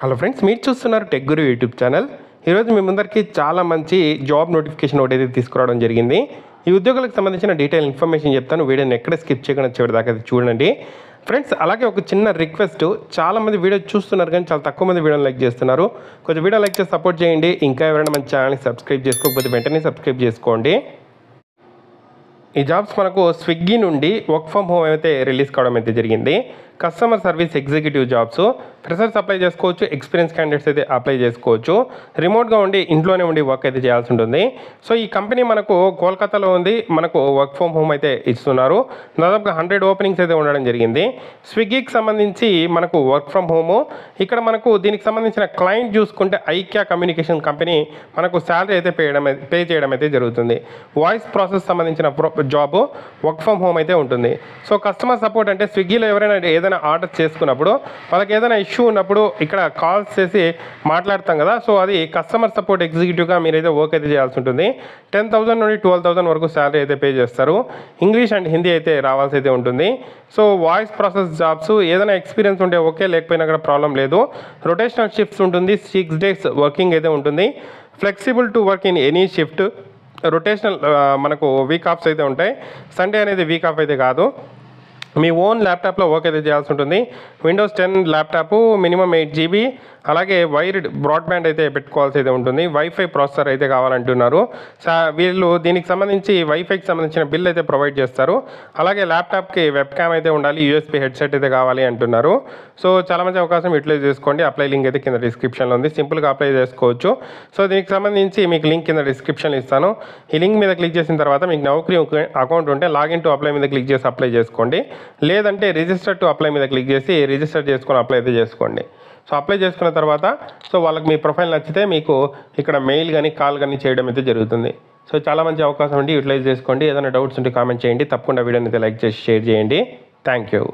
Hello friends మీరు చూస్తున్నారు tech గురు YouTube channel ఈరోజు మీ ముందరికి చాలా మంచి జాబ్ నోటిఫికేషన్ ఒకటి అయితే తీసుకురావడం జరిగింది. ఈ ఉద్యోగులకు సంబంధించిన డీటెయిల్ ఇన్ఫర్మేషన్ చెప్తాను. వీడియోని ఎక్కడ స్కిప్ చేయకుండా చివరి దాకా చూడండి. ఫ్రెండ్స్ అలాగే ఒక చిన్న రిక్వెస్ట్ చాలా మంది వీడియో చూస్తున్నారు కానీ చాలా తక్కువ మంది వీడియోని లైక్ చేస్తున్నారు. కొంచెం వీడియో లైక్ చేసి సపోర్ట్ చేయండి. ఇంకా ఎవరైనా మన ఛానల్ని సబ్స్క్రైబ్ చేసుకోకపోతే వెంటనే సబ్స్క్రైబ్ చేసుకోండి. ఈ జాబ్స్ మనకు స్విగ్గీ నుండి వర్క్ ఫ్రమ్ హోమ్ అయితే రిలీజ్ కావడం అయితే జరిగింది. Customer service executive jobs freshers apply చేసుకోవచ్చు ఎక్స్పీరియన్స్ క్యాండిడేట్స్ అయితే అప్లై చేసుకోవచ్చు. రిమోట్గా ఉండి ఇంట్లోనే ఉండి వర్క్ అయితే చేయాల్సి ఉంటుంది. సో ఈ కంపెనీ మనకు కోల్కతాలో ఉంది మనకు వర్క్ ఫ్రమ్ హోమ్ అయితే ఇస్తున్నారు. దాదాపుగా హండ్రెడ్ ఓపెనింగ్స్ అయితే ఉండడం జరిగింది. స్విగ్గీకి సంబంధించి మనకు వర్క్ ఫ్రమ్ హోము ఇక్కడ మనకు దీనికి సంబంధించిన క్లయింట్ చూసుకుంటే ఐక్యా కమ్యూనికేషన్ కంపెనీ మనకు శాలరీ అయితే పేయడం పే చేయడం అయితే జరుగుతుంది. వాయిస్ ప్రాసెస్ సంబంధించిన జాబ్ వర్క్ ఫ్రమ్ హోమ్ అయితే ఉంటుంది. సో కస్టమర్ సపోర్ట్ అంటే స్విగ్గీలో ఎవరైనా ఏదైనా ఆర్డర్ చేసుకున్నప్పుడు వాళ్ళకి ఏదైనా ఇష్యూ ఉన్నప్పుడు ఇక్కడ కాల్స్ చేసి మాట్లాడతాం కదా. సో అది కస్టమర్ సపోర్ట్ ఎగ్జిక్యూటివ్గా మీరైతే వర్క్ అయితే చేయాల్సి ఉంటుంది. టెన్ థౌసండ్ నుండి ట్వెల్వ్ థౌసండ్ వరకు శాలరీ అయితే పే చేస్తారు. ఇంగ్లీష్ అండ్ హిందీ అయితే రావాల్సి అయితే ఉంటుంది. సో వాయిస్ ప్రాసెస్ జాబ్స్ ఏదైనా ఎక్స్పీరియన్స్ ఉంటే ఓకే లేకపోయినా కూడా ప్రాబ్లం లేదు. రొటేషనల్ షిఫ్ట్స్ ఉంటుంది. సిక్స్ డేస్ వర్కింగ్ అయితే ఉంటుంది. Flexible to work in any shift. Rotational మనకు వీక్ ఆఫ్స్ అయితే ఉంటాయి. సండే అనేది వీక్ ఆఫ్ అయితే కాదు. మీ ఓన్ ల్యాప్టాప్లో ఓకే అయితే చేయాల్సి ఉంటుంది. Windows ten laptop minimum eight GB అలాగే వైర్డ్ బ్రాడ్బ్యాండ్ అయితే పెట్టుకోవాల్సి అయితే ఉంటుంది. వైఫై ప్రాసెసర్ అయితే కావాలంటున్నారు. సా వీళ్ళు దీనికి సంబంధించి వైఫైకి సంబంధించిన బిల్ అయితే ప్రొవైడ్ చేస్తారు. అలాగే ల్యాప్టాప్కి వెబ్ క్యామ్ అయితే ఉండాలి యూఎస్పీ హెడ్సెట్ అయితే కావాలి అంటున్నారు. సో చాలా మంచి అవకాశం యూటిలైజ్ చేసుకోండి. అప్లై లింక్ అయితే కింద డిస్క్రిప్షన్లో ఉంది. సింపుల్గా అప్లై చేసుకోవచ్చు. సో దీనికి సంబంధించి మీకు లింక్ కింద డిస్క్రిప్షన్లో ఇస్తాను. ఈ లింక్ మీద క్లిక్ చేసిన తర్వాత మీకు నౌకరీ అకౌంట్ ఉంటే లాగిన్ టు అప్లై మీద క్లిక్ చేసి అప్లై చేసుకోండి. లేదంటే రిజిస్టర్ టు అప్లై మీద క్లిక్ చేసి రిజిస్టర్ చేసుకొని అప్లై అయితే చేసుకోండి. సో అప్లై చేసుకున్న తర్వాత సో వాళ్ళకి మీ ప్రొఫైల్ నచ్చితే మీకు ఇక్కడ మెయిల్ కానీ కాల్ కానీ చేయడం అయితే జరుగుతుంది. సో చాలా మంచి అవకాశం ఉండి యూటిలైజ్ చేసుకోండి. ఏదైనా డౌట్స్ ఉంటే కామెంట్ చేయండి. తప్పకుండా వీడియోని అయితే లైక్ చేసి షేర్ చేయండి. Thank you